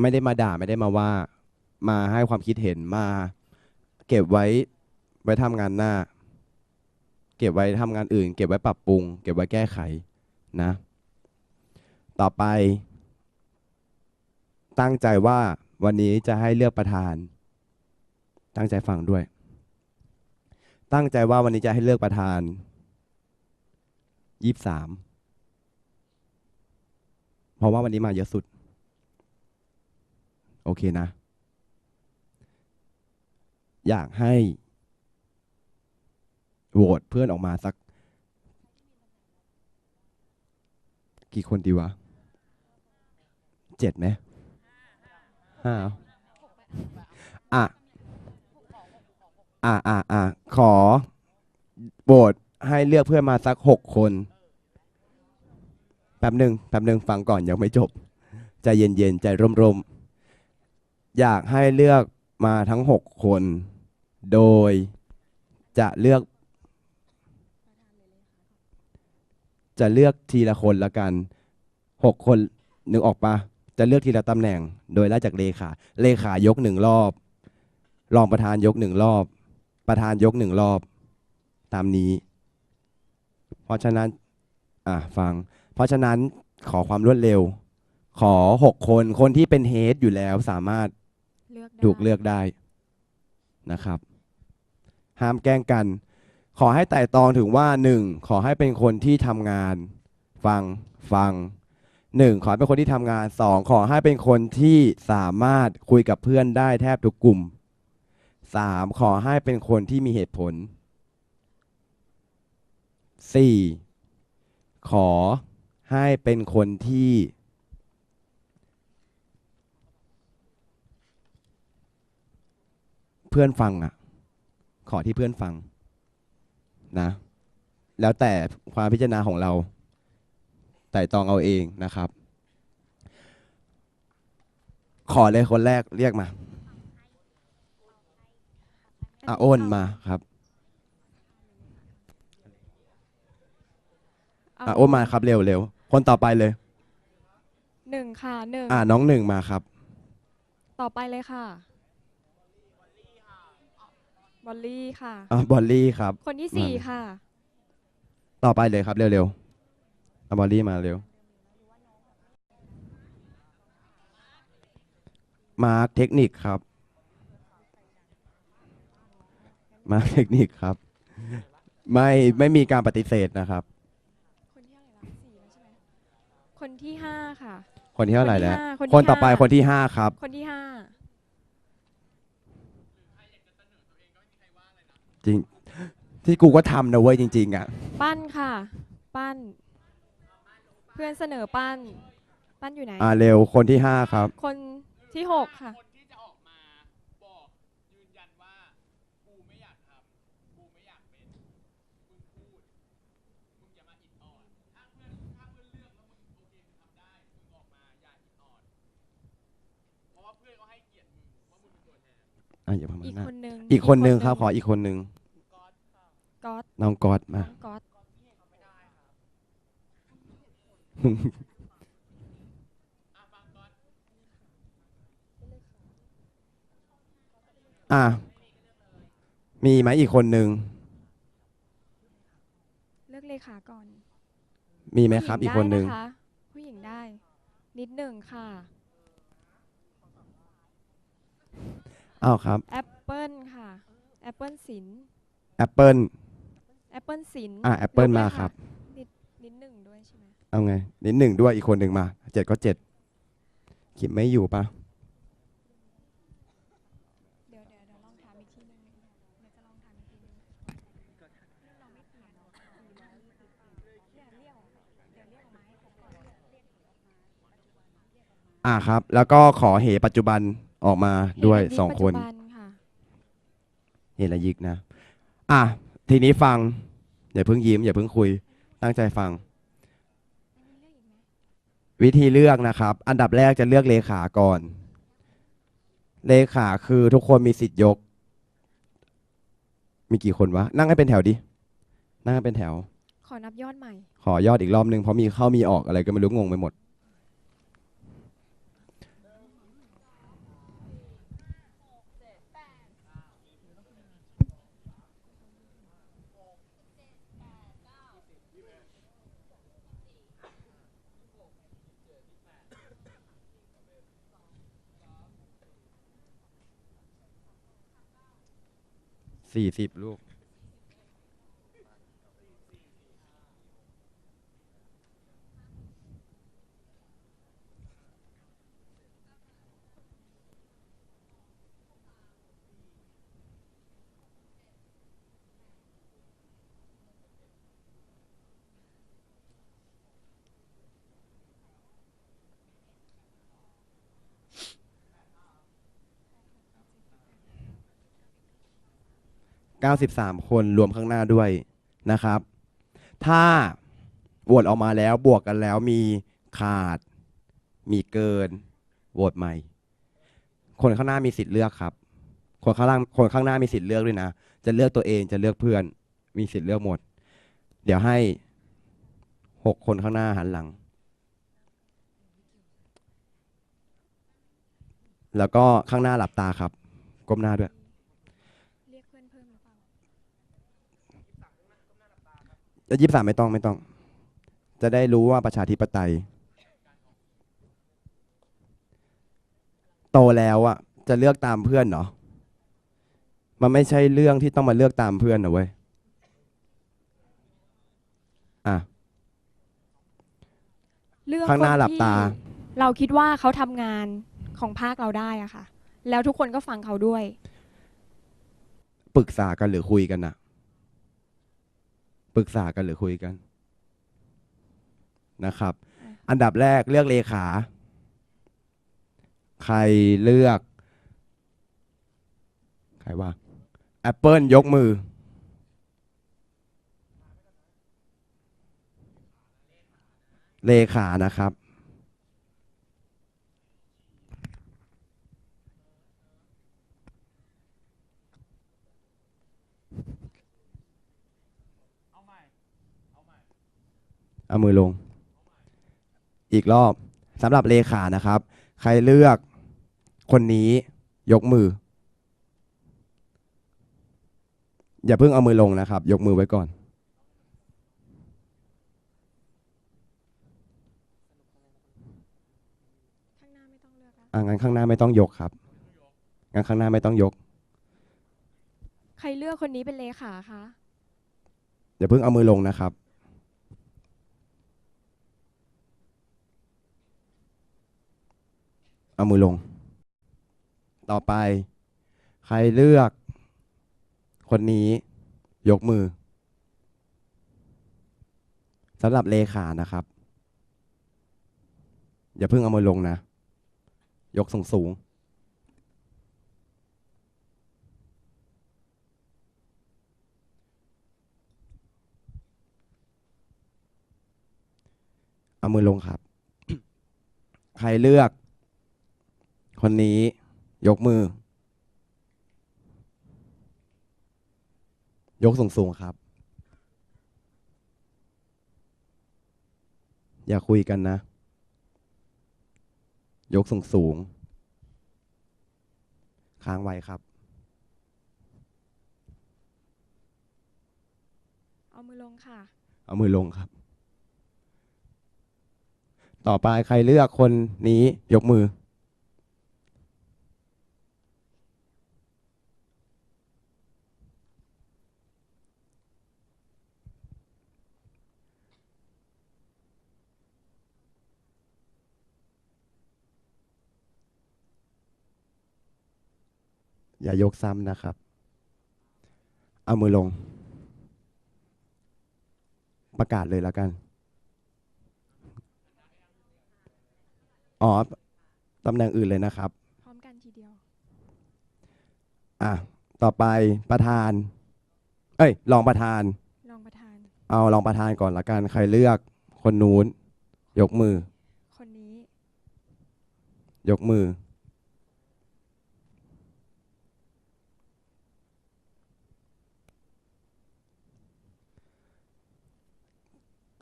ไม่ได้มาด่าไม่ได้มาว่า มาให้ความคิดเห็นมา เก็บไว้ไว้ทำงานหน้า เก็บไว้ทำงานอื่น เก็บไว้ปรับปรุง เก็บไว้แก้ไขนะ ต่อไป ตั้งใจว่าวันนี้จะให้เลือกประธาน ตั้งใจฟังด้วย ตั้งใจว่าวันนี้จะให้เลือกประธานยี่สามเพราะว่าวันนี้มาเยอะสุด โอเคนะ อยากให้โหวตเพื่อนออกมาสัก กี่คนดีวะเจ็ดไหมห้าอะ อะอะอะขอโหวตให้เลือกเพื่อนมาสักหกคน แป๊บหนึ่งแป๊บหนึ่งฟังก่อนยังไม่จบ ใจเย็นๆ ใจร่มๆ อยากให้เลือกมาทั้งหกคน โดยจะเลือก จะเลือกทีละคนละกันหกคนนึกออกปะจะเลือกทีละตำแหน่ง โดยไล่จากเลขา เลขายกหนึ่งรอบ รองประธานยกหนึ่งรอบ ประธานยกหนึ่งรอบ ตามนี้ เพราะฉะนั้น อะฟัง เพราะฉะนั้นขอความรวดเร็ว ขอหกคน คนที่เป็นเฮดอยู่แล้วสามารถ ถูกเลือกได้นะครับ ห้ามแกล้งกัน ขอให้ไต่ตองถึงว่าหนึ่งขอให้เป็นคนที่ทำงาน ฟังฟังหนึ่งขอให้เป็นคนที่ทำงานสองขอให้เป็นคนที่สามารถคุยกับเพื่อนได้แทบทุกกลุ่มสามขอให้เป็นคนที่มีเหตุผลสี่ขอให้เป็นคนที่ เพื่อนฟังอะขอที่เพื่อนฟังนะ แล้วแต่ความพิจารณาของเราไต่ตองเอาเองนะครับ ขอเลยคนแรกเรียกมาอะอ้นมาครับเาอะอ้นมาครับเร็วเร็วคนต่อไปเลยหนึ่งค่ะหนึ่งอะน้องหนึ่งมาครับ ต่อไปเลยค่ะ บอลลี่ค่ะ อะบอลลี่ครับ คนที่สี่มา ค่ะ ต่อไปเลยครับเร็วเร็วเอาบอลลี่มาเร็ว มาร์คเทคนิคครับ มาร์คเทคนิคครับ ไม่ไม่มีการปฏิเสธนะครับ คนที่เท่าไหร่ละสี่แล้วใช่ไหมคนที่ห้าค่ะ คนที่เท่าไหร่แล้ว คนที่ห้าคนต่อไปห้า คนที่ห้าครับ คนที่ห้า จริง ที่กูก็ทำนะเว้ยจริง ๆอะปั้นค่ะ ปั้น เพื่อนเสนอปั้น ปั้นอยู่ไหน อ่าเร็วคนที่ห้าครับ คนที่หกค่ะ คนที่จะออกมาบอกยืนยันว่ากูไม่อยากทำกูไม่อยากเป็นมึงพูดมึงอย่ามาอิดออดถ้าเพื่อนถ้าเพื่อนเลือกแล้วมึงโอเคมึงทำได้มึงออกมาอย่าอิดออดเพราะว่าเพื่อนเขาให้เกียรติมึงว่ามึงเป็นตัวแทนอะอย่าประมาณอีกนั้นคนนึงอีกคนนึงครับ ขออีกคนนึง ก๊อตน้องก๊อตมาน้องก๊อตอะมีไหมอีกคนนึงเลือกเลขาก่อน มีไหมครับ อีกคนนึงผู้หญิได้ะะผู้หญิงได้ นิดหนึ่งค่ะอ้าวครับแอปเปิลค่ะแอปเปิลสินแอปเปิลแอ ปเปิลสินอะแอปเปิลยกมาเลยครับนิดนิดหนึ่งด้วยใช่ไหมเอาไงนิดหนึ่งด้วยอีกคนหนึ่งมาเจ็ดก็เจ็ดขิมไม่อยู่ปะเดี๋ยวเดี๋ยวเดี๋ยวลองถามอีกทีหนึงเดี๋ยวจะลองถามอีกทีหนึงเราไม่เปลี่ยนเนาะเดี๋ยวเรียกออกเดี๋ยวเรียกออกมาให้ครบก่อนอะครับ แล้วก็ขอเหปัจจุบันออกมาด้วยเหตุสองคนปัจจุบัค่ะเหตุระยิกนะ อะทีนี้ฟัง อย่าเพิ่งยิ้ม อย่าเพิ่งคุย ตั้งใจฟัง วิธีเลือกนะครับ อันดับแรกจะเลือกเลขาก่อน เลขาคือทุกคนมีสิทธิ์ยก มีกี่คนวะ นั่งให้เป็นแถวดิ นั่งให้เป็นแถว ขอนับยอดใหม่ ขอยอดอีกรอบนึงเพราะมีเข้ามีออกอะไรก็ไม่รู้งงไปหมด สี่สิบลูก 93 คนรวมข้างหน้าด้วยนะครับ ถ้าโหวตออกมาแล้วบวกกันแล้วมีขาด มีเกินโหวตใหม่ คนข้างหน้ามีสิทธิ์เลือกครับ คนข้างล่างคนข้างหน้ามีสิทธิ์เลือกด้วยนะ จะเลือกตัวเองจะเลือกเพื่อน มีสิทธิ์เลือกหมด เดี๋ยวให้หกคนข้างหน้าหันหลัง แล้วก็ข้างหน้าหลับตาครับ ก้มหน้าด้วย เรียกเพื่อนเพิ่มหรือเปล่า ยี่สิบสามไม่ต้องไม่ต้อง จะได้รู้ว่าประชาธิปไตย โตแล้วอะจะเลือกตามเพื่อนเหรอมันไม่ใช่เรื่องที่ต้องมาเลือกตามเพื่อนนะเว้ยอะ เลือกข้างหน้าคหลับตาที่เราคิดว่าเขาทำงานของภาคเราได้อะค่ะ แล้วทุกคนก็ฟังเขาด้วย ปรึกษากันหรือคุยกันนะ ปรึกษากันหรือคุยกันนะครับ อันดับแรกเลือกเลขา ใครเลือก ใครว่า Apple ยกมือ เลขานะครับ เอาใหม่ เอาใหม่ เอามือลง อีกรอบสำหรับเลขานะครับ ใครเลือกคนนี้ยกมือ อย่าเพิ่งเอามือลงนะครับ ยกมือไว้ก่อนข้างหน้าไม่ต้องเลือกแล้วอ่างั้นข้างหน้าไม่ต้องยกครับ งั้นข้างหน้าไม่ต้องยก ใครเลือกคนนี้เป็นเลขาคะ อย่าเพิ่งเอามือลงนะครับ เอามือลง ต่อไป ใครเลือก คนนี้ ยกมือสำหรับเลขานะครับ อย่าเพิ่งเอามือลงนะ ยกสูงสูงเอามือลงครับ ใครเลือก คนนี้ยกมือ ยกสูงสูงๆครับ อย่าคุยกันนะ ยกสูงสูงๆค้างไว้ครับ เอามือลงค่ะ เอามือลงครับ ต่อไปใครเลือกคนนี้ยกมือ อย่ายกซ้ำนะครับ เอามือลง ประกาศเลยแล้วกัน อ๋อ ตำแหน่งอื่นเลยนะครับ พร้อมกันทีเดียว อะ ต่อไปประธาน เอ้ย รองประธาน รองประธาน เอารองประธานก่อนละกัน ใครเลือก คนนู้น ยกมือ คนนี้ ยกมือ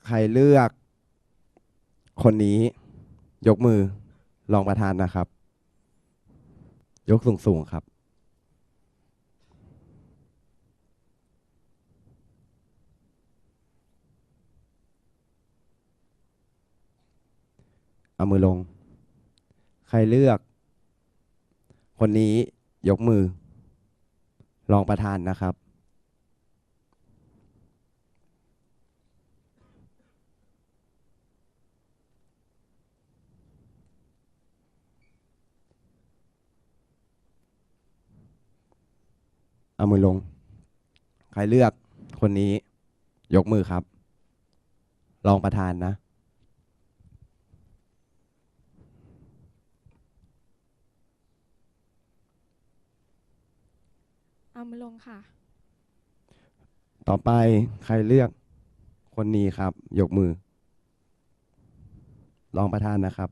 ใครเลือก คนนี้ยกมือรองประธานนะครับ ยกสูงสูงๆครับ เอามือลง ใครเลือก คนนี้ยกมือรองประธานนะครับ เอามือลง ใครเลือกคนนี้ ยกมือครับ รองประธานนะ เอามือลงค่ะ ต่อไปใครเลือก คนนี้ครับ ยกมือ รองประธานนะครับ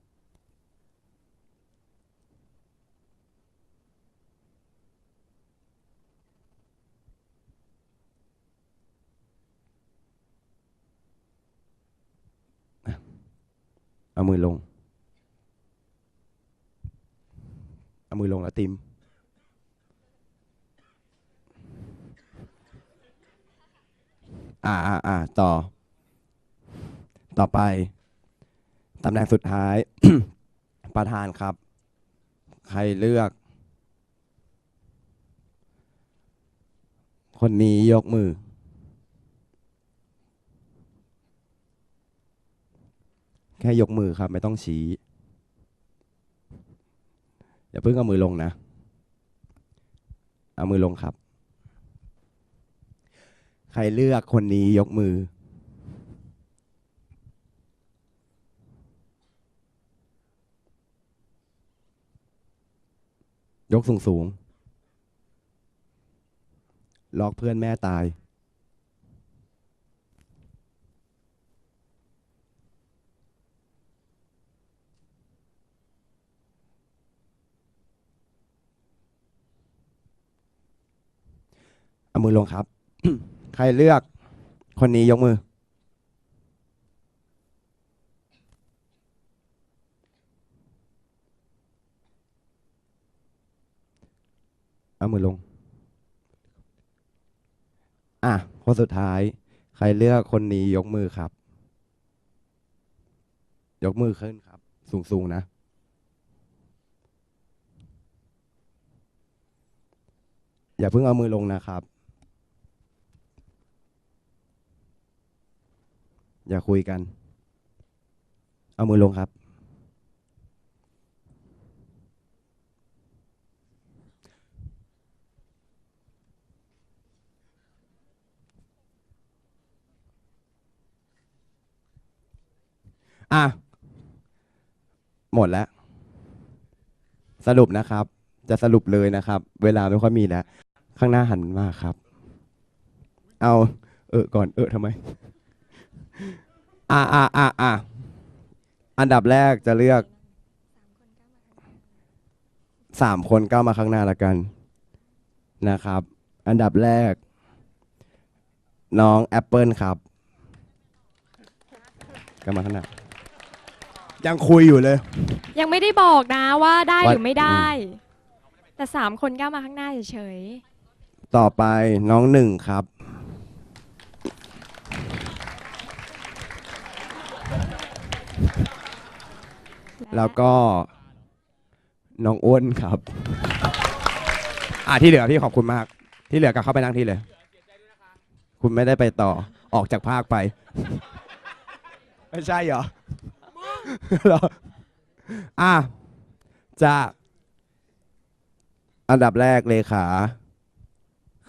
เอามือลง เอามือลงแล้วติม อ่าอ่าอ่าต่อ ต่อไปตำแหน่งสุดท้าย ประธานครับ ใครเลือก คนนี้ยกมือ ค่ยกมือครับ ไม่ต้องชี้ อย่าเพิ่งเอามือลงนะ เอามือลงครับ ใครเลือกคนนี้ยกมือ ยกสูงสูงลอกเพื่อนแม่ตาย มือลงครับ ใครเลือกคนนี้ยกมือ เอามือลง อะคนสุดท้าย ใครเลือกคนนี้ยกมือครับ ยกมือขึ้นครับ สูงๆนะอย่าเพิ่งเอามือลงนะครับ อย่าคุยกัน เอามือลงครับ อะ หมดแล้ว สรุปนะครับ จะสรุปเลยนะครับ เวลาไม่ค่อยมีแล้ว ข้างหน้าหันมาครับ เอา เออ ก่อน เออทำไม อ่าอ่าอ่าอ่าอันดับแรกจะเลือกสามคนก้าวมาข้างหน้าละกันนะครับ อันดับแรก น้องแอปเปิลครับก้าวมาข้างหน้ายังคุยอยู่เลย ยังไม่ได้บอกนะว่าได้ว่าหรือไม่ได้ แต่สามคนก้าวมาข้างหน้าเฉยต่อไปน้องหนึ่งครับ แล้วก็น้องอ้วนครับ อ่าที่เหลือพี่ขอบคุณมาก ที่เหลือก็เข้าไปนั่งที่เลย คุณไม่ได้ไปต่อออกจากภาคไป ไม่ใช่เหรอเหรออะจะอันดับแรกเลขา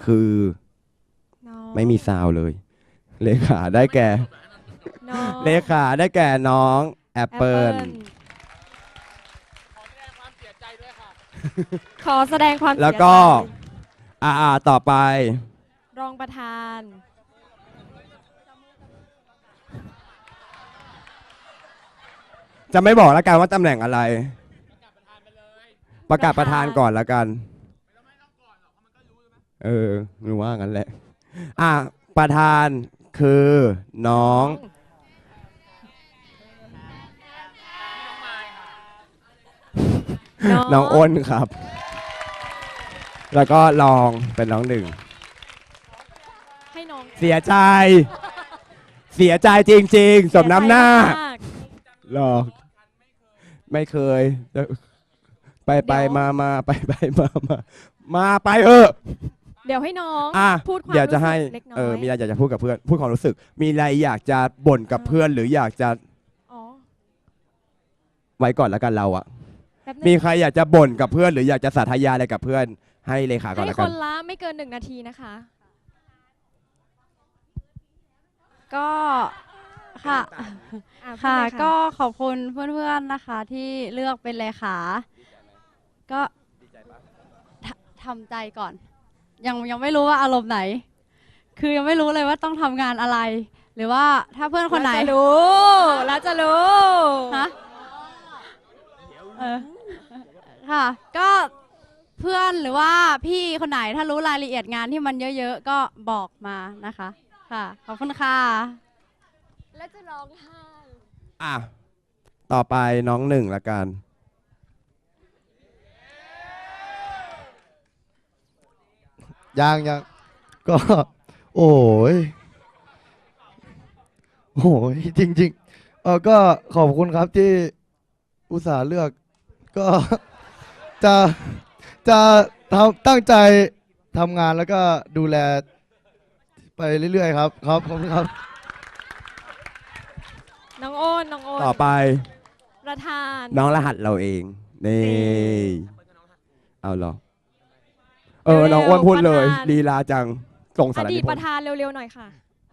คือน้องไม่มีซาวด์เลย เลขาได้แก่น้องเลขาได้แก่น้องแอปแอปเปิล ขอแสดงความเสียใจด้วยค่ะขอแสดงความเสียใจแล้วก็ อ่าอ่าต่อไป รองประธาน จะไม่บอกแล้วกันว่าตำแหน่งอะไร ประกาศประธานก่อนแล้วกันเออรู้ว่างั้นแหละ อะประธานคือน้อง น้องอ้นครับ แล้วก็ลองเป็นน้องหนึ่ง ให้น้องเสียใจ เสียใจจริง ๆ สมน้ำหน้า เสียใจมก หรอกไม่เคย ไปไปเดี๋ยว มามาไปไปมามามาไปเถอะไปเดี๋ยวให้น้องอะพูดความเดี๋ยวจะให้รู้สึกเล็กน้อยเออมีอะไรอยากจะพูดกับเพื่อนพูดความรู้สึก มีอะไรอยากจะบ่นกับเพื่อนหรืออยากจะอ๋อไว้ก่อนแล้วกันเราอะ แป๊บนึมีงใครอยากจะบ่นกับเพื่อน หรืออยากจะสาธยายอะไรกับเพื่อน ให้เลขาก่อนให้แล้วคกันนละไม่เกินหนึ่งนาทีนะคะ ก็ค่ะ อ่พูดค่ะเลยก็ขอบคุณเพื่อนๆนะคะที่เลือกเป็นเลขาก็ททำใจก่อน ยังยังไม่รู้ว่าอารมณ์ไหน คือยังไม่รู้เลยว่าต้องทำงานอะไร หรือว่าถ้าเพื่อนคนไหนเราจะรู้เราจะรู้ฮะเออ ค่ะ ก็เพื่อนหรือว่าพี่คนไหนถ้ารู้รายละเอียดงานที่มันเยอะๆ ก็บอกมานะคะ ค่ะ ขอบคุณค่ะ แล้วจะร้องไห้อะ ต่อไปน้องหนึ่งละกัน ยังยังก็ โอ้ยโอ้ยจริง ๆ เออก็ขอบคุณครับที่อุตส่าห์เลือกก็ จะจะทำตั้งใจทำงานแล้วก็ดูแลไปเรื่อยๆครับครับขอบคุณครับ น้องโอ้นน้องโอ้นต่อไปประธาน น้องรหัสเราเอง นี่ เอาเหรอ เออ น้องอ้วนพูดเลยลีลาจังส่งอสารดีนิตพปนระธ์ธานเร็วๆหน่อยค่ะ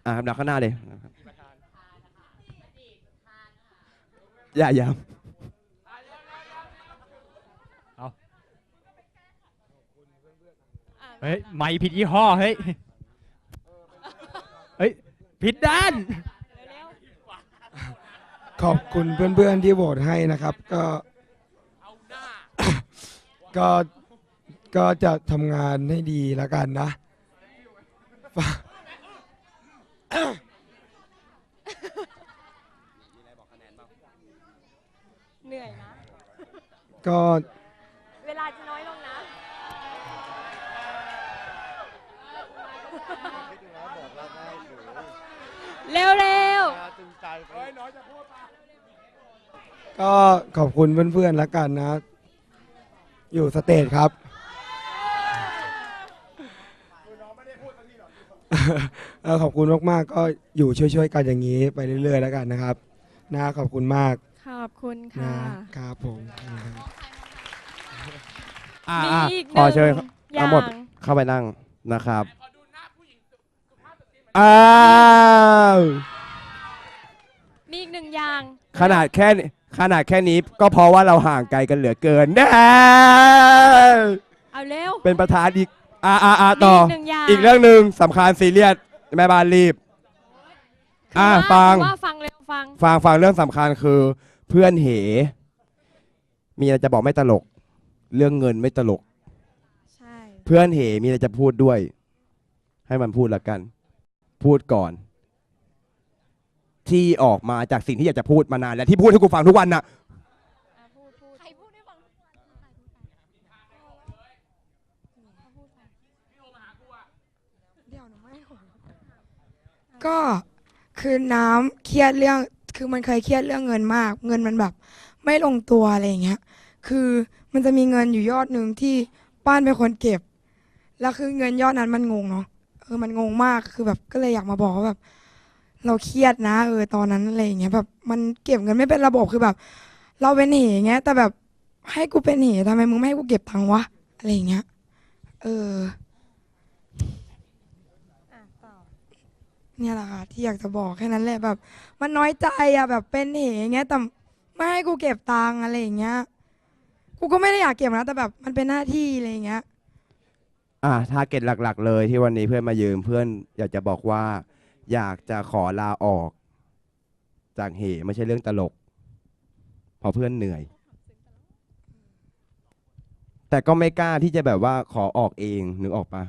อะครับดักข้างหน้าเลยอย่าอย่า เฮ้ยไม่ผิดยี่ห้อเฮ้ยเฮ้ยผิดด้าน ขอบคุณเพื่อนๆที่โหวตให้นะครับ ก็ก็ก็จะทำงานให้ดีแล้วกันนะ เหนื่อยนะ ก็ เร็วก็ขอบคุณเพื่อนๆแล้วกันนะ อยู่สเตทครับเออขอบคุณมากๆ ก็อยู่ช่วยๆกันอย่างนี้ไปเรื่อยๆแล้วกันนะครับนะขอบคุณมากๆขอบคุณนะค่ะครับผมอะมีอะอีกหขอนึ่งเชิญอย่าทั้งงหมดเข้าไปนั่งนะครับ อ้าวมีอีกหนึ่งอย่าง ขนาดแค่นี้ขนาดแค่นี้ก็เพราะว่าเราห่างไกลกันเหลือเกินนะเอาเร็ว เป็นประธานอีกอ่าอ่าอ่ามีต่ออีกหนึ่งอย่าง อีกเรื่องหนึ่งสำคัญซีเรียสแม่บ้านรีบคืออะว่าฟังคือว่าฟังเร็วฟัง ฟังฟังเรื่องสำคัญคือเพื่อนเห มีอะไรจะบอกไม่ตลก เรื่องเงินไม่ตลก ใช่ เพื่อนเหมีอะไรจะพูดด้วย ให้มันพูดละกัน พูดก่อน ที่ออกมาจากสิ่งที่อยากจะพูดมานานแล้วที่พูดให้กูฟังทุกวันน่ะอะใครพูดได้ฟังเดี๋ยวหนูไม่หัวก็คือน้ำเครียดเรื่อง คือมันเคยเครียดเรื่องเงินมาก เงินมันแบบ ไม่ลงตัวอะไรอย่างเงี้ย คือมันจะมีเงินอยู่ยอดหนึ่งที่ป้านเป็นคนเก็บ แล้วคือเงินยอดนั้นมันงงเนาะ เออมันงงมากคือแบบก็เลยอยากมาบอกว่าแบบ เราเครียดนะ เออตอนนั้นอะไรอย่างเงี้ยแบบมันเก็บเงินไม่เป็นระบบคือแบบ เราเป็นเหอย่างเงี้ย แต่แบบให้กูเป็นเหทำไมมึงไม่ให้กูเก็บตังค์วะอะไรอย่างเงี้ย เอออะต่อเนี่ยแหละค่ะที่อยากจะบอกแค่นั้นแหละแบบ มันน้อยใจอะแบบเป็นเหอย่างเงี้ยแต่ไม่ให้กูเก็บตังค์อะไรอย่างเงี้ย กูก็ไม่ได้อยากเก็บนะแต่แบบ มันเป็นหน้าที่อะไรอย่างเงี้ย อ่าทาร์เก็ตหลัก ๆ เลยที่วันนี้เพื่อนมายืมเพื่อนอยากจะบอกว่า อยากจะขอลาออก จากเหไม่ใช่เรื่องตลกเพราะเพื่อนเหนื่อย แต่ก็ไม่กล้าที่จะแบบว่าขอออกเองนึกออกปะ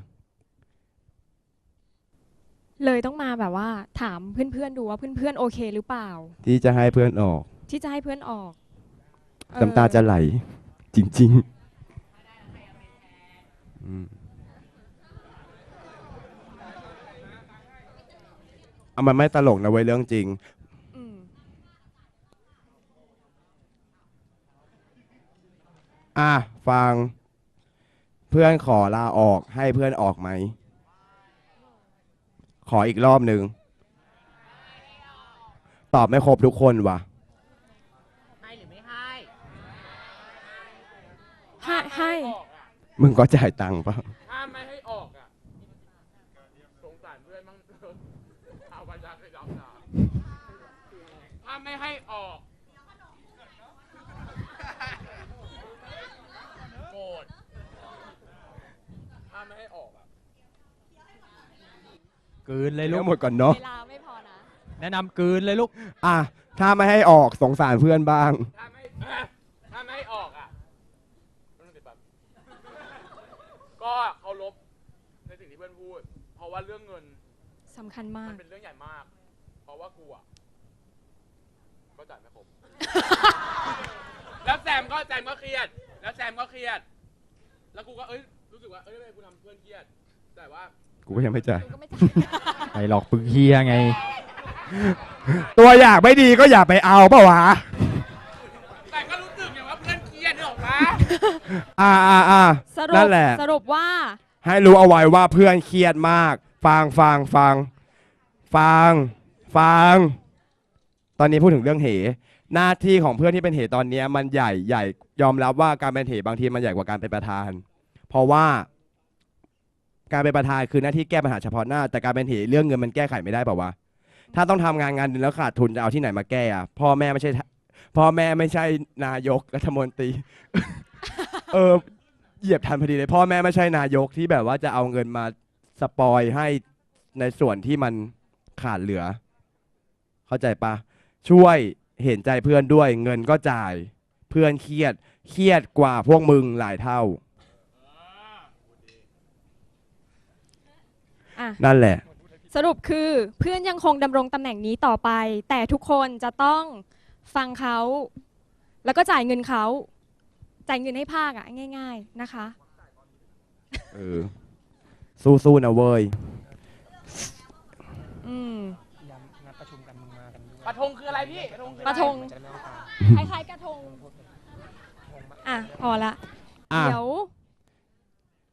เลยต้องมาแบบว่าถามเพื่อนๆดูว่าเพื่อนๆโอเคหรือเปล่า ที่จะให้เพื่อนออกที่จะให้เพื่อนออกเออน้ำตาจะไหล จริง ๆ อืม เอามันไม่ตลกนะเว้ยเรื่องจริง อืมอะฟัง เพื่อนขอลาออกให้เพื่อนออกไหม ขออีกรอบหนึ่งตอบไม่ครบทุกคนว่ะ ให้หรือไม่ให้ให้ให้ออกอะมึงก็จ่ายตังค์ปะ ถ้าไม่ให้ออกอะ สงสารเพื่อนบ้างเถอะเอาปัญญาเคยรับนะถ้าไม่ให้ออก โกรธถ้าไม่ให้ออกอะกลืนเลยลูเรื่กหมดก่อนเนาะ เวลาไม่พอนะ แนะนำกลืนเลยลูก อะ ถ้าไม่ให้ออกสงสารเพื่อนบ้าง ถ้าไม่ถ้าไม่ให้ออกอะต้องติดแบบก็เคารพในสิ่งที่เพื่อนพูด เพราะว่าเรื่องเงิน สำคัญมากมันเป็นเรื่องใหญ่มาก เพราะว่ากูอะ ก็จ่ายไม่ครบ แล้วแซมก็แซมก็เครียด แล้วแซมก็เครียด แล้วกูก็เอ้ยรู้สึกว่าเอ้ยทำไมกูทำเพื่อนเครียด แต่ว่ากูก็ยังไม่จ่าย ก็ไม่จ่ายไปหลอกปึกเฮียไง ตัวอยากไม่ดีก็อย่าไปเอาเปล่าวะ แต่ก็รู้สึกอย่างว่าเพื่อนเครียดนึกออกปะอ่าอ่าอ่าสรุปนั่นแหละ สรุปว่าให้รู้เอาไว้ว่าเพื่อนเครียดมาก ฟังฟังฟัง ฟัง ฟังต อนนี้พูดถึงเรื่องเห หน้าที่ของเพื่อนที่เป็นเหตอนเนี้ยมันใหญ่ใหญ่ยอมรับว่าการเป็นเหบางทีมันใหญ่กว่าการเป็นประธาน เพราะว่าการเป็นประธานคือหน้าที่แก้ปัญหาเฉพาะหน้า แต่การเป็นเหเรื่องเงินมันแก้ไขไม่ได้เปล่าวะถ้าต้องทำงานงานหนึงแล้วขาดทุนจะเอาที่ไหนมาแก้อะพ่อแม่ไม่ใช่พ่อแม่ไม่ใช่นายกรัฐมนตรี เออเหยียบทันพอดีเลย พ่อแม่ไม่ใช่นายกที่แบบว่าจะเอาเงินมาสปอยให้ในส่วนที่มันขาดเหลือ เข้าใจปะ ช่วยเห็นใจเพื่อนด้วย เงินก็จ่าย เพื่อนเครียด เครียดกว่าพวกมึงหลายเท่า อะ นั่นแหละ สรุปคือเพื่อนยังคงดำรงตำแหน่งนี้ต่อไป แต่ทุกคนจะต้องฟังเขา แล้วก็จ่ายเงินเขา จ่ายเงินให้ภาคอะง่าย ๆนะคะ เออ สู้ๆนะเว้ย อืม ปะทงคืออะไรพี่ปะทงคือปอะไรระทงคล้ายๆกระทง อะพอละ อะเดี๋ยว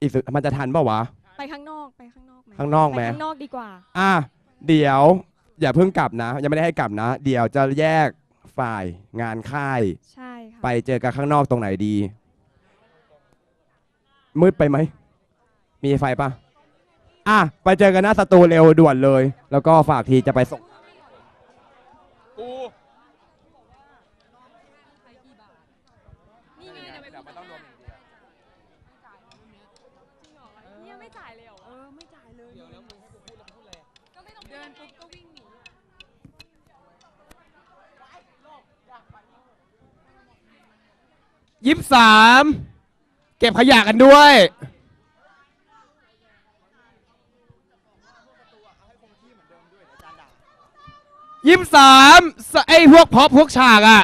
อีกสึมันจะทันเปล่าวะ ไปข้างนอกไปข้างนอกไหมข้างนอกไหม ไปข้างนอกดีกว่า อะเดี๋ยวอย่าเพิ่งกลับนะ ยังไม่ได้ให้กลับนะ เดี๋ยวจะแยกฝ่ายงานค่าย ใช่ค่ะไปเจอกันข้างนอกตรงไหนดี มืดไปไหม มีไฟปะอะ ไปเจอกันหน้าสตูเร็วด่วนเลย แล้วก็ฝากทีจะไปส่ง กูนี่ไงเดี๋ยวไปพูดกันหน้าเนี่ยไม่จ่ายเลยเหรอเออไม่จ่ายเลยก็ไม่ต้องเดินปุ๊บก็วิ่งหนียี่สามเก็บขยะกันด้วย ยี่สามไอ้พวกพร็อพพวกฉากอะ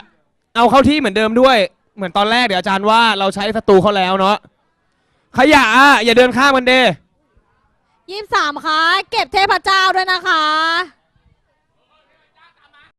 เอาเข้าที่เหมือนเดิมด้วย เหมือนตอนแรกเดี๋ยวอาจารย์ว่าเราใช้ศัตรูเขาแล้วเนาะขยะอะอย่าเดินข้ามกันเด้ ยี่สามคะเก็บเทพเจ้าด้วยนะคะ